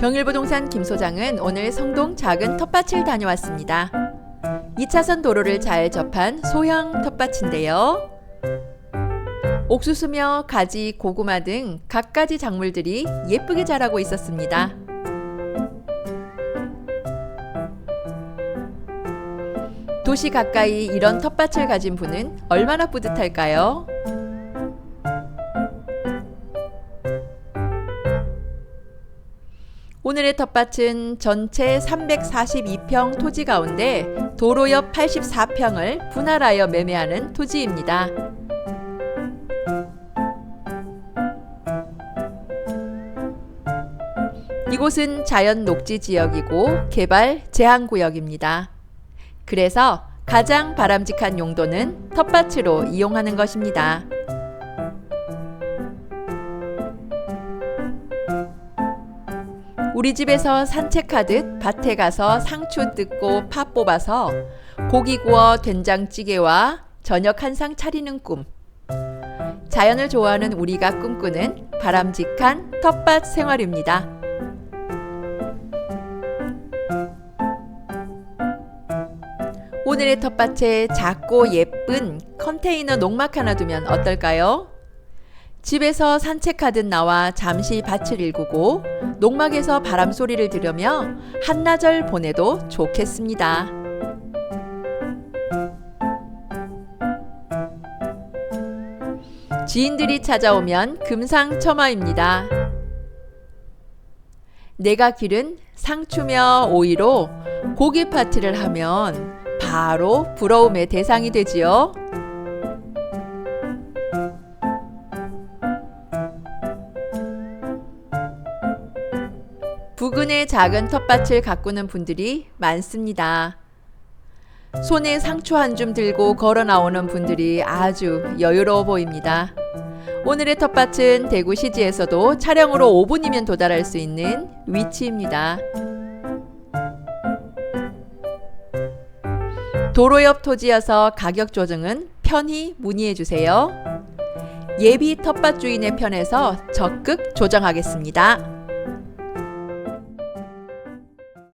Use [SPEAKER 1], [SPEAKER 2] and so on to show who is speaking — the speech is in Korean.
[SPEAKER 1] 경일부동산 김 소장은 오늘 성동 작은 텃밭을 다녀왔습니다. 2차선 도로를 잘 접한 소형 텃밭인데요. 옥수수며 가지, 고구마 등 갖가지 작물들이 예쁘게 자라고 있었습니다. 도시 가까이 이런 텃밭을 가진 분은 얼마나 뿌듯할까요? 오늘의 텃밭은 전체 342평 토지 가운데 도로 옆 84평을 분할하여 매매하는 토지입니다. 이곳은 자연 녹지 지역이고 개발 제한 구역입니다. 그래서 가장 바람직한 용도는 텃밭으로 이용하는 것입니다. 우리 집에서 산책하듯 밭에 가서 상추 뜯고 파 뽑아서 고기 구워 된장찌개와 저녁 한 상 차리는 꿈. 자연을 좋아하는 우리가 꿈꾸는 바람직한 텃밭 생활입니다. 오늘의 텃밭에 작고 예쁜 컨테이너 농막 하나 두면 어떨까요? 집에서 산책하듯 나와 잠시 밭을 일구고 농막에서 바람 소리를 들으며 한나절 보내도 좋겠습니다. 지인들이 찾아오면 금상첨화입니다. 내가 기른 상추며 오이로 고기 파티를 하면 바로 부러움의 대상이 되지요. 부근의 작은 텃밭을 가꾸는 분들이 많습니다. 손에 상추 한 줌 들고 걸어 나오는 분들이 아주 여유로워 보입니다. 오늘의 텃밭은 대구 시지에서도 차량으로 5분이면 도달할 수 있는 위치입니다. 도로 옆 토지여서 가격 조정은 편히 문의해 주세요. 예비 텃밭 주인의 편에서 적극 조정하겠습니다.